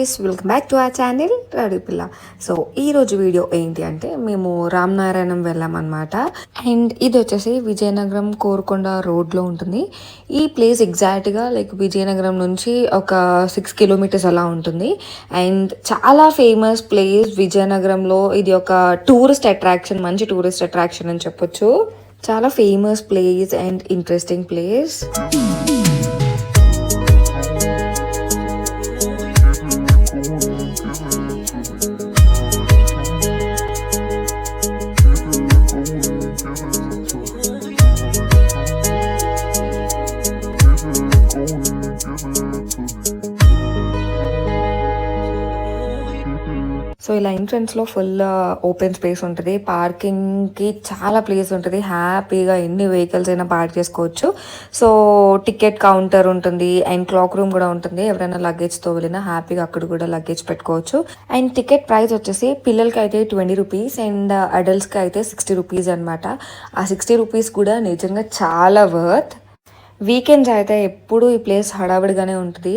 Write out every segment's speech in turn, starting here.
Guys welcome back to our channel rowdy Pilla so ఈ రోజు video ఏంటి అంటే మేము రామనారాయణం వెళ్ళామన్నమాట అండ్ ఇది వచ్చేసి విజయనగరం కోరుకొండ రోడ్లో ఉంటుంది. ఈ ప్లేస్ ఎగ్జాక్ట్గా లైక్ విజయనగరం నుంచి ఒక సిక్స్ కిలోమీటర్స్ అలా ఉంటుంది. అండ్ చాలా ఫేమస్ ప్లేస్ విజయనగరంలో. ఇది ఒక టూరిస్ట్ అట్రాక్షన్ మంచి టూరిస్ట్ అట్రాక్షన్ అని చెప్పొచ్చు. చాలా famous place and interesting place so ఇలా ఎంట్రన్స్లో ఫుల్ ఓపెన్ స్పేస్ ఉంటుంది. పార్కింగ్కి చాలా ప్లేస్ ఉంటుంది. హ్యాపీగా ఎన్ని వెహికల్స్ అయినా పార్క్ చేసుకోవచ్చు. సో టికెట్ కౌంటర్ ఉంటుంది. అండ్ క్లాక్ రూమ్ కూడా ఉంటుంది. ఎవరైనా లగేజ్తో వెళ్ళినా హ్యాపీగా అక్కడ కూడా లగేజ్ పెట్టుకోవచ్చు. అండ్ టికెట్ ప్రైస్ వచ్చేసి పిల్లలకి అయితే ట్వంటీ రూపీస్ అండ్ అడల్ట్స్కి అయితే సిక్స్టీ రూపీస్ అన్నమాట. ఆ సిక్స్టీ రూపీస్ కూడా నిజంగా చాలా వర్త్. వీకెండ్స్ అయితే ఎప్పుడు ఈ ప్లేస్ హడావిడిగానే ఉంటుంది.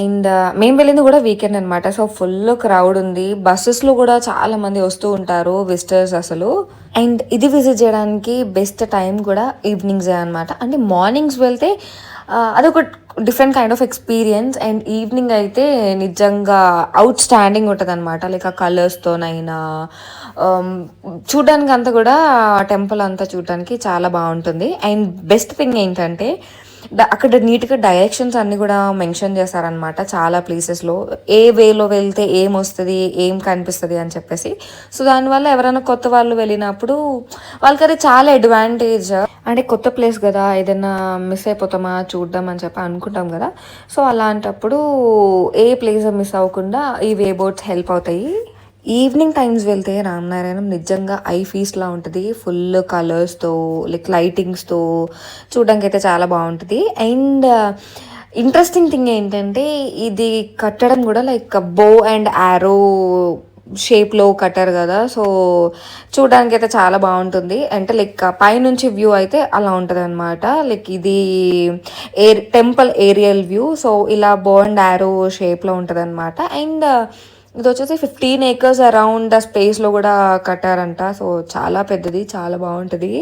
అండ్ మేము వెళ్ళింది కూడా వీకెండ్ అనమాట సో ఫుల్ క్రౌడ్ ఉంది. బస్సెస్లో కూడా చాలా మంది వస్తూ ఉంటారు విజిటర్స్ అసలు. అండ్ ఇది విజిట్ చేయడానికి బెస్ట్ టైం కూడా ఈవినింగ్సే అనమాట అంటే మార్నింగ్స్ వెళ్తే Uh, అదొక different kind of experience and evening అయితే నిజంగా అవుట్ స్టాండింగ్ ఉంటుంది అనమాట లైక్ ఆ కలర్స్తోనైనా um, చూడడానికి అంతా కూడా టెంపుల్ అంతా చూడడానికి చాలా బాగుంటుంది. అండ్ బెస్ట్ థింగ్ ఏంటంటే అక్కడ నీట్గా డైరెక్షన్స్ అన్ని కూడా మెన్షన్ చేశారనమాట చాలా ప్లేసెస్లో ఏ వేలో వెళ్తే ఏం వస్తుంది ఏం కనిపిస్తుంది అని చెప్పేసి. సో దానివల్ల ఎవరైనా కొత్త వాళ్ళు వెళ్ళినప్పుడు వాళ్ళకి అది చాలా అడ్వాంటేజ్ అంటే కొత్త ప్లేస్ కదా ఏదైనా మిస్ అయిపోతామా చూద్దాం అని చెప్పి అనుకుంటాం కదా. సో అలాంటప్పుడు ఏ ప్లేస్ మిస్ అవ్వకుండా ఈ వే బోట్స్ హెల్ప్ అవుతాయి. ఈవినింగ్ టైమ్స్ వెళ్తే రామనారాయణం నిజంగా ఐ ఫీస్లా ఉంటుంది. ఫుల్ కలర్స్తో లైక్ లైటింగ్స్తో చూడడానికి అయితే చాలా బాగుంటుంది. అండ్ ఇంట్రెస్టింగ్ థింగ్ ఏంటంటే ఇది కట్టడం కూడా లైక్ బో అండ్ ఆరో షేప్లో కట్టారు కదా సో చూడడానికి అయితే చాలా బాగుంటుంది. అంటే లైక్ పైనుంచి వ్యూ అయితే అలా ఉంటుంది అనమాట లైక్ ఇది ఏర్ టెంపుల్ ఏరియల్ వ్యూ సో ఇలా బో యారో ఆరో షేప్లో ఉంటుంది అనమాట అండ్ ఇది వచ్చేసి ఫిఫ్టీన్ ఏకర్స్ అరౌండ్ ద స్పేస్లో కూడా కట్టారంట. సో చాలా పెద్దది చాలా బాగుంటుంది.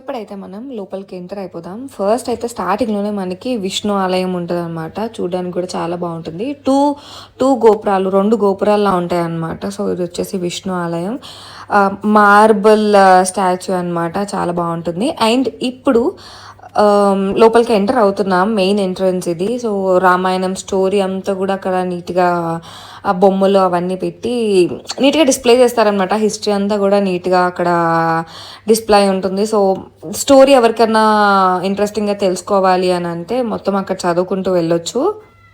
ఇప్పుడైతే మనం లోపలికి ఎంటర్ అయిపోదాం. ఫస్ట్ అయితే స్టార్టింగ్లోనే మనకి విష్ణు ఆలయం ఉంటుంది అనమాట చూడడానికి కూడా చాలా బాగుంటుంది. టూ టూ గోపురాలు రెండు గోపురాల్లా ఉంటాయి అనమాట సో ఇది వచ్చేసి విష్ణు ఆలయం. మార్బుల్ స్టాచ్యూ అన్నమాట. చాలా బాగుంటుంది. అండ్ ఇప్పుడు Um, లోపలికి ఎంటర్ అవుతున్నాం మెయిన్ ఎంట్రన్స్ ఇది. సో రామాయణం స్టోరీ అంతా కూడా అక్కడ నీట్గా ఆ బొమ్మలు అవన్నీ పెట్టి నీట్గా డిస్ప్లే చేస్తారనమాట హిస్టరీ అంతా కూడా నీట్గా అక్కడ డిస్ప్లే ఉంటుంది. సో స్టోరీ ఎవరికైనా ఇంట్రెస్టింగ్గా తెలుసుకోవాలి అని అంటే మొత్తం అక్కడ చదువుకుంటూ వెళ్ళొచ్చు.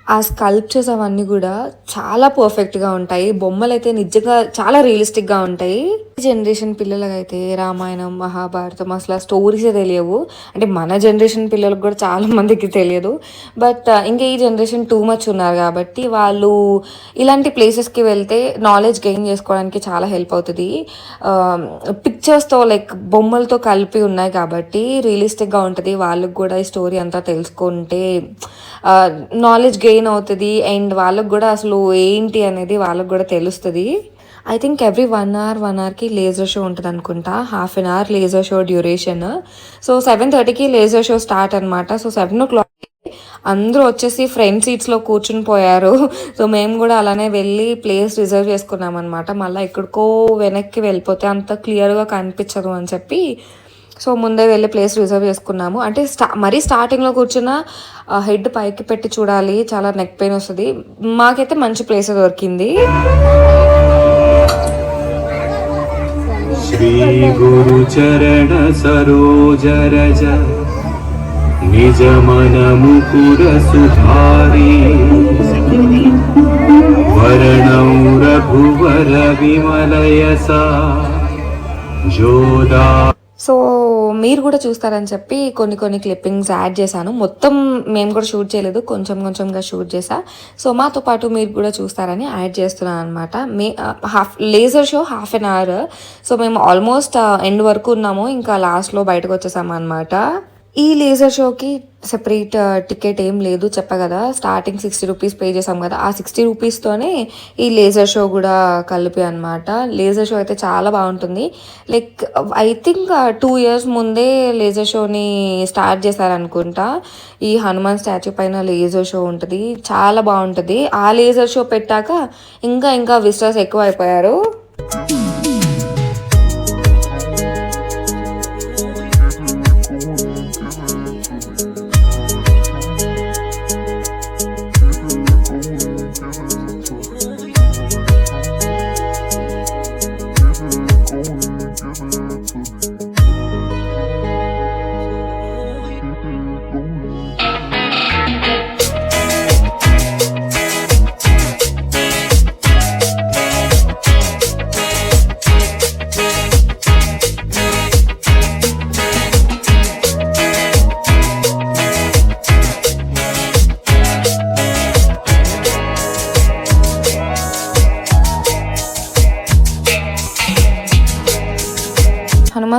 ఆ స్కల్ప్చర్స్ అవన్నీ కూడా చాలా పర్ఫెక్ట్గా ఉంటాయి. బొమ్మలు అయితే నిజంగా చాలా రియలిస్టిక్గా ఉంటాయి. జనరేషన్ పిల్లలకైతే రామాయణం మహాభారతం అసలు స్టోరీసే తెలియవు. అంటే మన జనరేషన్ పిల్లలకు కూడా చాలా మందికి తెలియదు. బట్ uh, ఇంకా ఈ జనరేషన్ టూ మచ్ ఉన్నారు కాబట్టి వాళ్ళు ఇలాంటి ప్లేసెస్కి వెళ్తే నాలెడ్జ్ గెయిన్ చేసుకోవడానికి చాలా హెల్ప్ అవుతుంది. పిక్చర్స్తో లైక్ బొమ్మలతో కలిపి ఉన్నాయి కాబట్టి రియలిస్టిక్గా ఉంటుంది. వాళ్ళకి కూడా ఈ స్టోరీ అంతా తెలుసుకుంటే uh, నాలెడ్జ్ గెయిన్ అవుతుంది అండ్ వాళ్ళకు కూడా అసలు ఏంటి అనేది వాళ్ళకు కూడా తెలుస్తుంది. I think every one hour one అవర్కి laser show ఉంటుంది అనుకుంటా. Half an hour laser show duration so seven థర్టీకి లేజర్ షో స్టార్ట్ అనమాట సో సెవెన్ ఓ క్లాక్ అందరూ వచ్చేసి ఫ్రంట్ సీట్స్లో కూర్చుని పోయారు. సో మేము కూడా అలానే వెళ్ళి ప్లేస్ రిజర్వ్ చేసుకున్నాం అనమాట మళ్ళీ ఎక్కడికో వెనక్కి వెళ్ళిపోతే అంత క్లియర్గా కనిపించదు అని చెప్పి సో ముందే వెళ్ళి ప్లేస్ రిజర్వ్ చేసుకున్నాము. అంటే స్టా మరీ స్టార్టింగ్లో కూర్చున్న హెడ్ పైకి పెట్టి చూడాలి. చాలా నెక్ పెయిన్ వస్తుంది. మాకైతే మంచి ప్లేస్ దొరికింది. శ్రీ సుధారి. రఘువర విమలయసా జోదా సో మీరు కూడా చూస్తారని చెప్పి కొన్ని కొన్ని క్లిప్పింగ్స్ యాడ్ చేశాను. మొత్తం మేము కూడా షూట్ చేయలేదు. కొంచెం కొంచెంగా షూట్ చేసా సో మాతో పాటు మీరు కూడా చూస్తారని యాడ్ చేస్తున్నాను అనమాట మే half laser show half an hour so మేము ఆల్మోస్ట్ ఎండ్ వరకు ఉన్నాము. ఇంకా లాస్ట్లో బయటకు వచ్చేసాము అనమాట ఈ లేజర్ షోకి సెపరేట్ టికెట్ ఏం లేదు చెప్పా కదా. స్టార్టింగ్ సిక్స్టీ రూపీస్ పే చేసాం కదా. ఆ సిక్స్టీ రూపీస్తోనే ఈ లేజర్ షో కూడా కలిపి అనమాట లేజర్ షో అయితే చాలా బాగుంటుంది. Like I think two years ముందే లేజర్ షోని స్టార్ట్ చేశారనుకుంటా. ఈ హనుమాన్ స్టాచ్యూ పైన లేజర్ షో ఉంటుంది. చాలా బాగుంటుంది. ఆ లేజర్ షో పెట్టాక ఇంకా ఇంకా విజిటర్స్ ఎక్కువ అయిపోయారు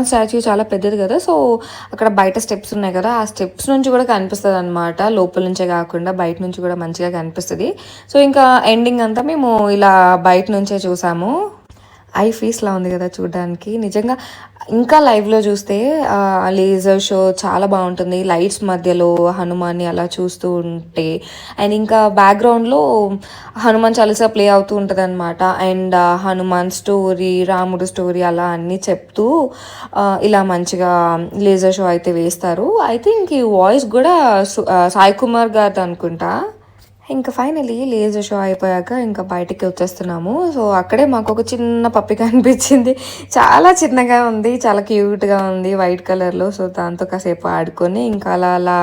హనుమాన్ స్టాచ్యూ చాలా పెద్దది కదా సో అక్కడ బయట స్టెప్స్ ఉన్నాయి కదా ఆ స్టెప్స్ నుంచి కూడా కనిపిస్తుంది అనమాట లోపల నుంచే కాకుండా బయట నుంచి కూడా మంచిగా కనిపిస్తుంది. సో ఇంకా ఎండింగ్ అంతా మేము ఇలా బయట నుంచే చూసాము. ఐ ఫీస్లా ఉంది కదా చూడడానికి. నిజంగా ఇంకా లైవ్లో చూస్తే లేజర్ షో చాలా బాగుంటుంది. లైట్స్ మధ్యలో హనుమాన్ని అలా చూస్తూ ఉంటే అండ్ ఇంకా బ్యాక్గ్రౌండ్లో హనుమాన్ చాలీసా ప్లే అవుతూ ఉంటుంది అనమాట అండ్ హనుమాన్ స్టోరీ రాముడు స్టోరీ అలా అన్నీ చెప్తూ ఇలా మంచిగా లేజర్ షో అయితే వేస్తారు. ఐ థింక్ ఈ వాయిస్ కూడా సాయి కుమార్ గారిది అనుకుంటా. ఇంకా ఫైనలీ లేజర్ షో అయిపోయాక ఇంకా బయటికి వచ్చేస్తున్నాము. సో అక్కడే మాకు ఒక చిన్న పప్పి కనిపించింది. చాలా చిన్నగా ఉంది చాలా క్యూట్గా ఉంది వైట్ కలర్లో సో దాంతో కాసేపు ఆడుకొని ఇంకా అలా అలా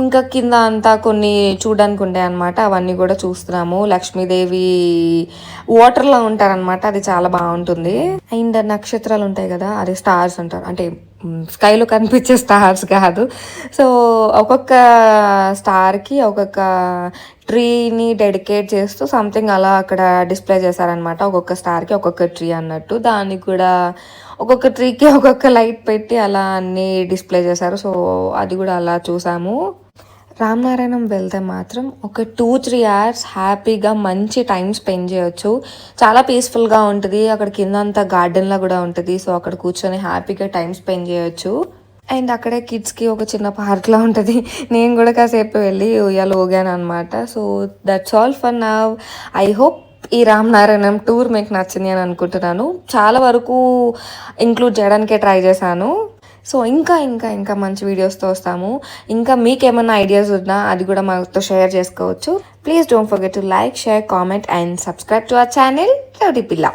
ఇంకా కింద అంతా కొన్ని చూడడానికి ఉండే అనమాట అవన్నీ కూడా చూస్తున్నాము. లక్ష్మీదేవి వాటర్లో ఉంటారనమాట అది చాలా బాగుంటుంది. అండ్ నక్షత్రాలు ఉంటాయి కదా అది స్టార్స్ అంటారు. అంటే స్కైలో కనిపించే స్టార్స్ కాదు. సో ఒక్కొక్క స్టార్కి ఒక్కొక్క ట్రీని డెడికేట్ చేస్తూ సంథింగ్ అలా అక్కడ డిస్ప్లే చేశారనమాట ఒక్కొక్క స్టార్కి ఒక్కొక్క ట్రీ అన్నట్టు. దానికి కూడా ఒక్కొక్క ట్రీకి ఒక్కొక్క లైట్ పెట్టి అలా అన్నీ డిస్ప్లే చేశారు. సో అది కూడా అలా చూసాము. రామనారాయణం వెళ్తే మాత్రం ఒక టూ త్రీ అవర్స్ హ్యాపీగా మంచి టైం స్పెండ్ చేయొచ్చు. చాలా పీస్ఫుల్గా ఉంటుంది. అక్కడ కింద అంతా గార్డెన్లా కూడా ఉంటుంది. సో అక్కడ కూర్చొని హ్యాపీగా టైం స్పెండ్ చేయొచ్చు. అండ్ అక్కడే కిడ్స్కి ఒక చిన్న పార్క్లా ఉంటుంది. నేను కూడా కాసేపు వెళ్ళి ఉయ్యాలు ఊగాను అనమాట so that's all for now I hope ఈ రామనారాయణం టూర్ మీకు నచ్చింది అని అనుకుంటున్నాను. చాలా వరకు ఇంక్లూడ్ చేయడానికే ట్రై చేశాను. సో ఇంకా ఇంకా ఇంకా మంచి వీడియోస్తో వస్తాము. ఇంకా మీకేమైనా ఐడియాస్ ఉన్నా అది కూడా మాతో షేర్ చేసుకోవచ్చు. Please don't forget to like share comment and subscribe to our channel rowdy Pilla